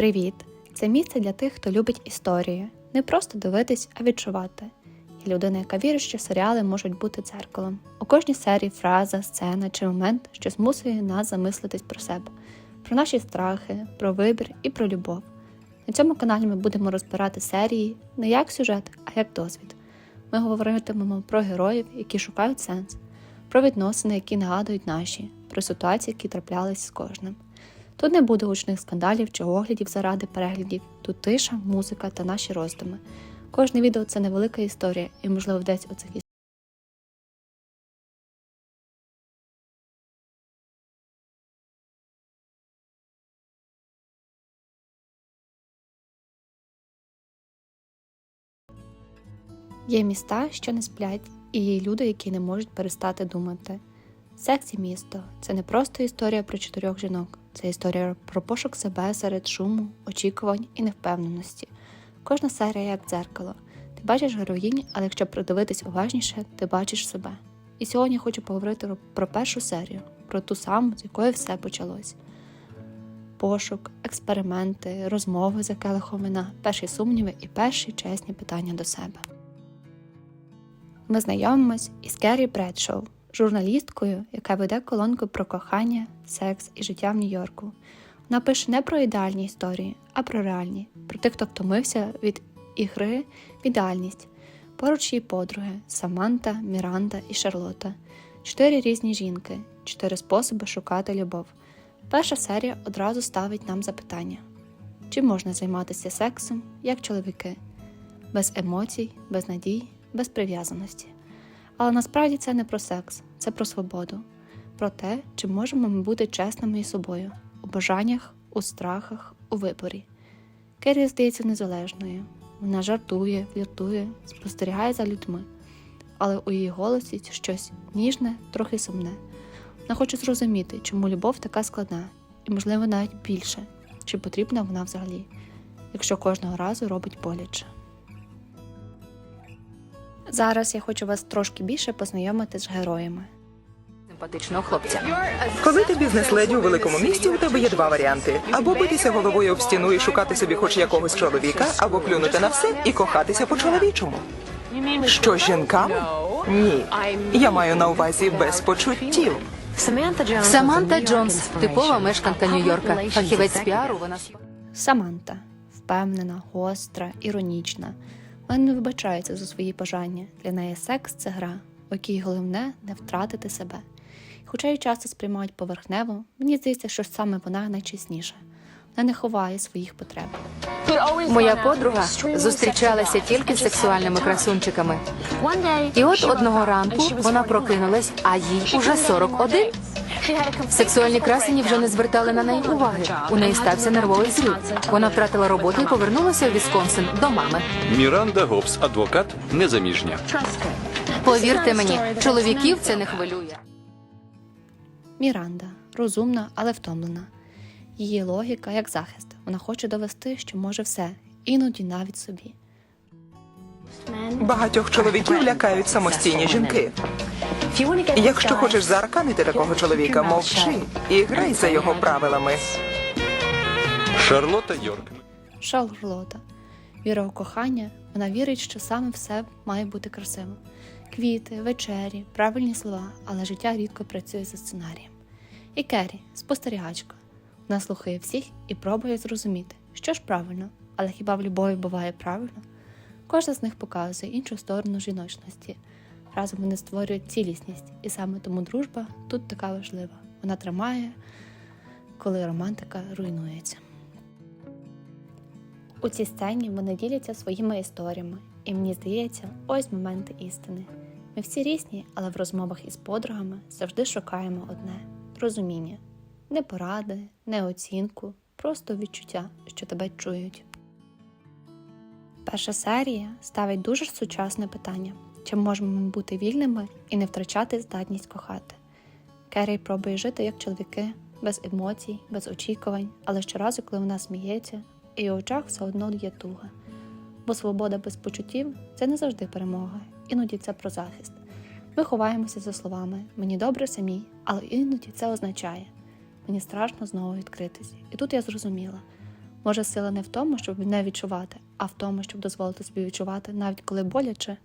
Привіт! Це місце для тих, хто любить історію. Не просто дивитись, а відчувати. Я людина, яка вірить, що серіали можуть бути дзеркалом. У кожній серії фраза, сцена чи момент, що змусує нас замислитись про себе, про наші страхи, про вибір і про любов. На цьому каналі ми будемо розбирати серії не як сюжет, а як досвід. Ми говоритимемо про героїв, які шукають сенс, про відносини, які нагадують наші, про ситуації, які траплялись з кожним. Тут не буде гучних скандалів чи оглядів заради переглядів, тут тиша, музика та наші роздуми. Кожне відео це невелика історія, і, можливо, десь у цих Є міста, що не сплять, і є люди, які не можуть перестати думати. Сексі місто це не просто історія про чотирьох жінок, це історія про пошук себе серед шуму, очікувань і невпевненості. Кожна серія як дзеркало. Ти бачиш героїнь, але якщо придивитись уважніше, ти бачиш себе. І сьогодні я хочу поговорити про першу серію, про ту саму, з якої все почалось. Пошук, експерименти, розмови за келихом вина, перші сумніви і перші чесні питання до себе. Ми знайомимось із Керрі Бредшоу, журналісткою, яка веде колонку про кохання, секс і життя в Нью-Йорку. Вона пише не про ідеальні історії, а про реальні, про тих, хто втомився від ігри в ідеальність. Поруч її подруги Саманта, Міранда і Шарлота. Чотири різні жінки, чотири способи шукати любов. Перша серія одразу ставить нам запитання: чи можна займатися сексом як чоловіки? Без емоцій, без надій, без прив'язаності. Але насправді це не про секс, це про свободу, про те, чи можемо ми бути чесними із собою у бажаннях, у страхах, у виборі. Керрі здається незалежною. Вона жартує, фліртує, спостерігає за людьми, але у її голосі щось ніжне, трохи сумне. Вона хоче зрозуміти, чому любов така складна, і, можливо, навіть більше, чи потрібна вона взагалі, якщо кожного разу робить боляче. Зараз я хочу вас трошки більше познайомити з героями. симпатичного хлопця. Коли ти бізнес-леді у великому місті, у тебе є два варіанти: або битися головою об стіну і шукати собі хоч якогось чоловіка, або плюнути на все і кохатися по-чоловічому. Що жінкам? Ні. Я маю на увазі без почуттів. Саманта Джонс, типова мешканка Нью-Йорка. Фахівець піару. Вона Саманта впевнена, гостра, іронічна. Вона не вибачається за свої бажання. Для неї секс це гра, у якій головне не втратити себе. І Хоча її часто сприймають поверхнево, мені здається, що саме вона найчесніша. Вона не ховає своїх потреб. моя подруга зустрічалася тільки з сексуальними красунчиками. І от одного ранку вона прокинулась, а їй уже 41. Сексуальні красені вже не звертали на неї уваги. У неї стався нервовий зрив. Вона втратила роботу і повернулася у Вісконсин до мами. Міранда Гобс, адвокат, незаміжня. Повірте мені, чоловіків це не хвилює. Міранда розумна, але втомлена. Її логіка як захист. Вона хоче довести, що може все, іноді навіть собі. Багатьох чоловіків лякають самостійні жінки. Якщо хочеш заарканити такого чоловіка, мовчи і грай за його правилами. Шарлота Йорк. Шарлота. Віра у кохання, вона вірить, що саме все має бути красиво. Квіти, вечері, правильні слова, але життя рідко працює за сценарієм. І Керрі, спостерігачка. Вона слухає всіх і пробує зрозуміти, що ж правильно, але хіба в любові буває правильно? Кожна з них показує іншу сторону жіночності. Разом вони створюють цілісність, і саме тому дружба тут така важлива. Вона тримає, коли романтика руйнується. У цій сцені вони діляться своїми історіями, і мені здається, ось моменти істини. Ми всі різні, але в розмовах із подругами завжди шукаємо одне розуміння, не поради, не оцінку, просто відчуття, що тебе чують. Перша серія ставить дуже сучасне питання: чи можемо ми бути вільними і не втрачати здатність кохати? Керрі пробує жити як чоловіки, без емоцій, без очікувань, але щоразу, коли вона сміється, і у очах все одно є туга. Бо свобода без почуттів це не завжди перемога, іноді це про захист. Ми ховаємося за словами мені добре самі, але іноді це означає мені страшно знову відкритись. І тут я зрозуміла, Може, сила не в тому, щоб не відчувати, а в тому, щоб дозволити собі відчувати, навіть коли боляче.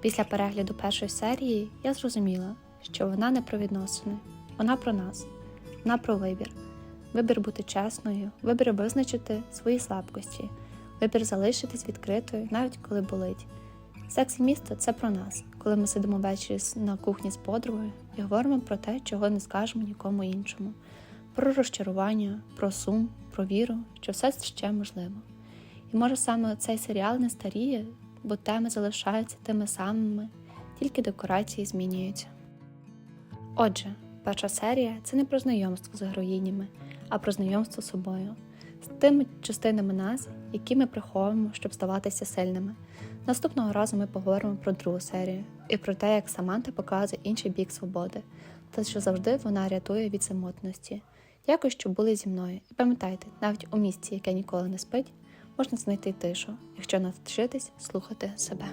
Після перегляду першої серії я зрозуміла, що вона не про відносини, вона про нас, вона про вибір. Вибір бути чесною, вибір визначити свої слабкості, вибір залишитись відкритою, навіть коли болить. Секс і місто це про нас, коли ми сидимо ввечері на кухні з подругою і говоримо про те, чого не скажемо нікому іншому, про розчарування, про сум, про віру, що все ще можливо. І може саме цей серіал не старіє, бо теми залишаються тими самими, тільки декорації змінюються. Отже, перша серія це не про знайомство з героїнями, а про знайомство з собою, з тими частинами нас, які ми приховуємо, щоб здаватися сильними. Наступного разу ми поговоримо про другу серію і про те, як Саманта показує інший бік свободи, та що завжди вона рятує від самотності. Дякую, що були зі мною. І пам'ятайте, навіть у місці, яке ніколи не спить, можна знайти тишу, якщо навчитись слухати себе.